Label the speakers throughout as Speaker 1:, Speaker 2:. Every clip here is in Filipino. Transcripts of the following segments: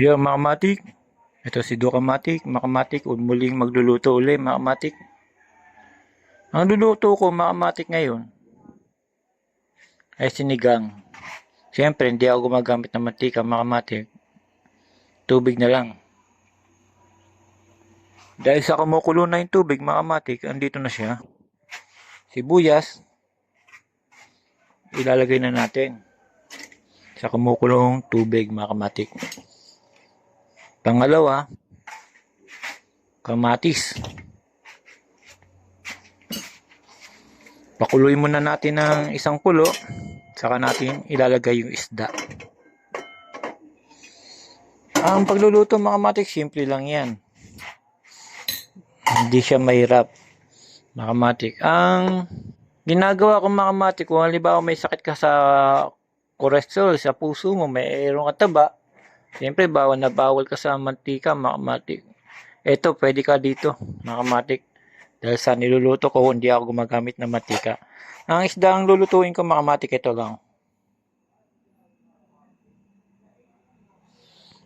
Speaker 1: Yo, mga matik. Ito si Duka Matik. Mga matik, muling magluluto uli, mga matik. Ang luluto ko, mga matik ngayon, ay sinigang. Siyempre, hindi ako gumagamit ng mantika, mga matik. Tubig na lang. Dahil sa kumukulo na yung tubig, mga matik, andito na siya. Sibuyas, ilalagay na natin sa kumukulong tubig, mga kamatik. Pangalawa, kamatis. Pakuluin muna natin ng isang kulo, saka natin ilalagay yung isda. Ang pagluluto mga kamatik, simple lang yan. Hindi siya mahirap. Mga kamatik. Ang ginagawa ko mga kamatik, kung halimbawa may sakit ka sa cholesterol, sa puso mo, mayroong kataba, Siyempre, bawal na bawal ka sa mantika, mga kamatik. Ito, pwede ka dito, mga kamatik. Dahil sa niluluto ko, hindi ako gumagamit ng mantika. Ang isda ang lulutuin ko, mga kamatik, ito lang.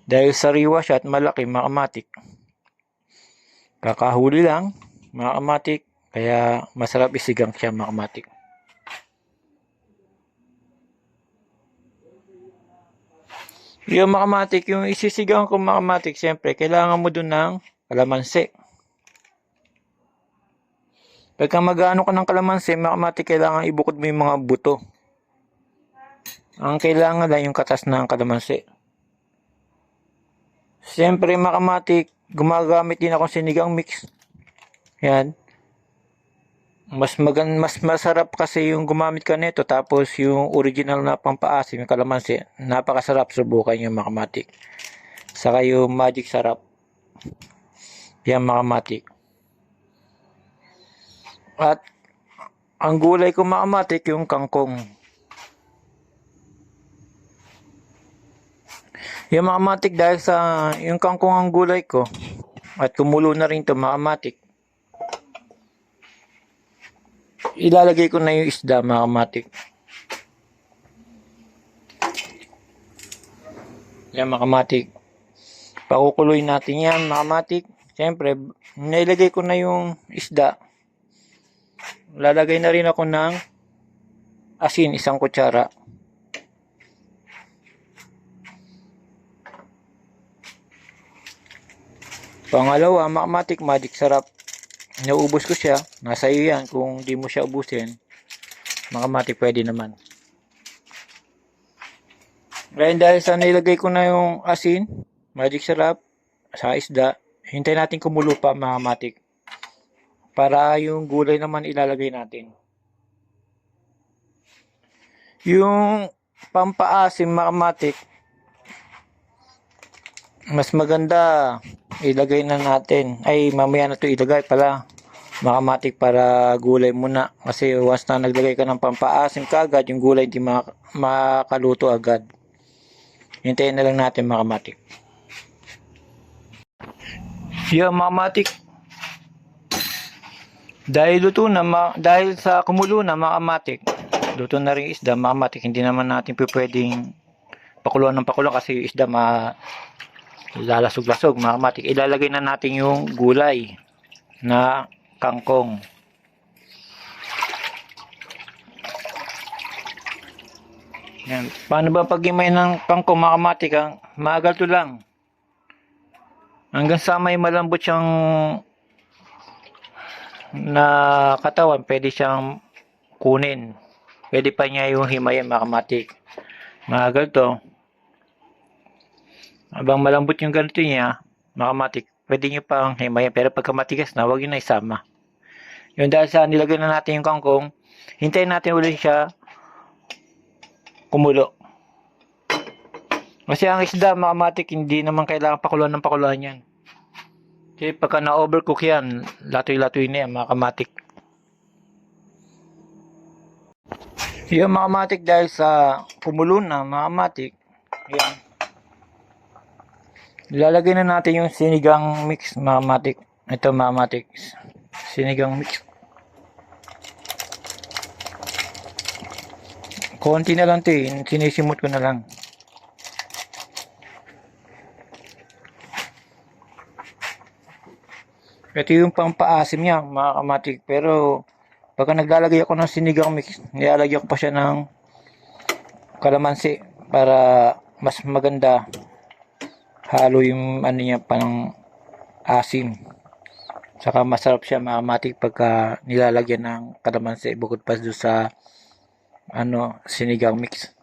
Speaker 1: Dahil sariwa siya at malaki, mga kamatik. Kakahuli lang, mga kamatik. Kaya masarap isigang siya, mga Yung makamatik, yung isisigang ko makamatik, siyempre, kailangan mo dun ng kalamansi. Pagka mag-ano ka ng kalamansi, makamatik, kailangan ibukod mo yung mga buto. Ang kailangan lang yung katas ng kalamansi. Siyempre, makamatik, gumagamit din ako sinigang mix. Yan. Mas magan mas masarap kasi yung gumamit ka nito tapos yung original na pampaasim yung kalamansi napakasarap subukan yung makamatik. Saka yung magic sarap. Yan makamatik. At ang gulay ko makamatik yung kangkong. Yung makamatik dahil sa yung kangkong ang gulay ko at kumulo na rin to makamatik ilalagay ko na yung isda mga kamatik. Yan mga kamatik. Pakukuloy natin yan mga kamatik. Siyempre, nailagay ko na yung isda. Lalagay na rin ako ng asin, isang kutsara. Pangalawa, mga kamatik, magic sarap. Naubos ko siya. Nasa iyo yan. Kung di mo siya ubusin, makamati pwede naman. Ngayon dahil sa nilagay ko na yung asin, magic sarap, sa isda, hintay natin kumulo pa mga matik. Para yung gulay naman ilalagay natin. Yung pampaasim mga matik, mas maganda ilagay na natin. Ay, mamaya na to ilagay pala. Makamatik para gulay muna. Kasi once na naglagay ka ng pampaasim kagad, yung gulay hindi mak- makaluto agad. Hintayin na lang natin makamatik. Yung makamatik. Dahil luto na, dahil sa kumulo na makamatik, luto na rin isda, makamatik. Hindi naman natin pwedeng pakuluan ng pakuluan kasi isda ma lalasog-lasog mga. Ilalagay na natin yung gulay na kangkong. Yan. Paano ba pag-imay ng kangkong mga kamatik? Ang to lang. Hanggang sa may malambot siyang na katawan, pwede siyang kunin. Pwede pa niya yung himayin mga kamatik. Maagal to. Abang malambot yung ganito niya, makamatik, pwede nyo pang himayin. Pero pagka matigas na, huwag yun na isama. Yun dahil sa nilagay na natin yung kangkong, hintayin natin ulit siya kumulo. Kasi ang isda, makamatik, hindi naman kailangan pakuluan ng pakuluan yan. Kasi pagka na-overcook yan, latoy-latoy na yan, makamatik. Yung makamatik dahil sa kumulo na, makamatik, yan. Ilalagay na natin yung sinigang mix, mamatik. Ito mamatik. Sinigang mix. Konti na lang 'to, eh. sinisimot ko na lang. Ito yung pampaasim niya, mga kamatik. Pero, pagka naglalagay ako ng sinigang mix, nilalagay ko pa siya ng kalamansi para mas maganda halo yung ano niya pang asim. Saka masarap siya mga kamatik pagka nilalagyan ng kalamansi bukod pa doon sa ano sinigang mix.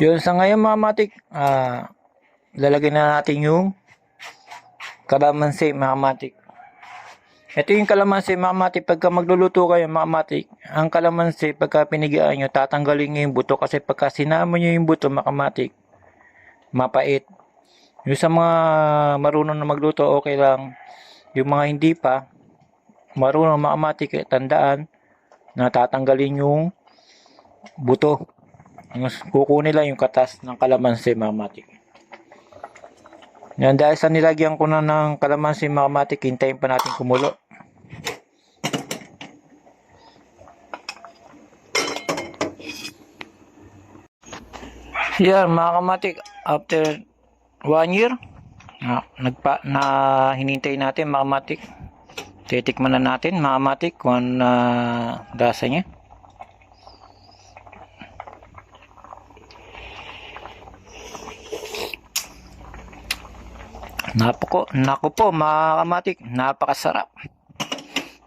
Speaker 1: Yun, sa ngayon mga matik, ah, lalagyan na natin yung kalamansi mga. Ito yung kalamansi mga matik, pagka magluluto kayo mga matik, ang kalamansi pagka pinigaan nyo, tatanggalin nyo yung buto kasi pagka sinama nyo yung buto mga matik, mapait. Yung sa mga marunong na magluto, okay lang. Yung mga hindi pa, marunong mga matik, eh, tandaan na tatanggalin yung buto. Kukunin lang yung katas ng kalamansi mamatik. Yan, dahil sa nilagyan ko na ng kalamansi mamatik, hintayin pa natin kumulo. Yan, mga kamatik, after one year, na, nagpa, na hinintay natin mga kamatik. Titikman na natin mga kamatik kung na lasa niya. Napako, naku po mga kamatik, napakasarap.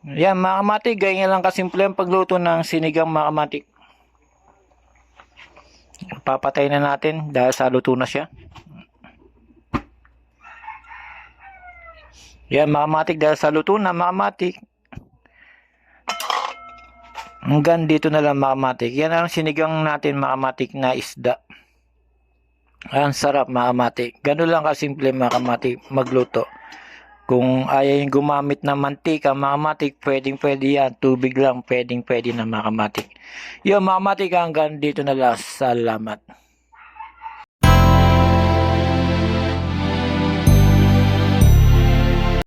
Speaker 1: Yan mga kamatik, ganyan lang kasimple ang pagluto ng sinigang mga kamatik. Papatay na natin dahil sa luto na siya. Yan mga kamatik, dahil sa luto na mga kamatik. Hanggang dito na lang mga kamatik. Yan ang sinigang natin mga kamatik na isda. Ang sarap mga kamati. Ganun lang kasimple mga kamati magluto. Kung ayaw yung gumamit ng mantika mga kamati, pwedeng pwede yan. Tubig lang, pwedeng pwede na mga kamati. Yung mga kamati hanggang dito na lang. Salamat.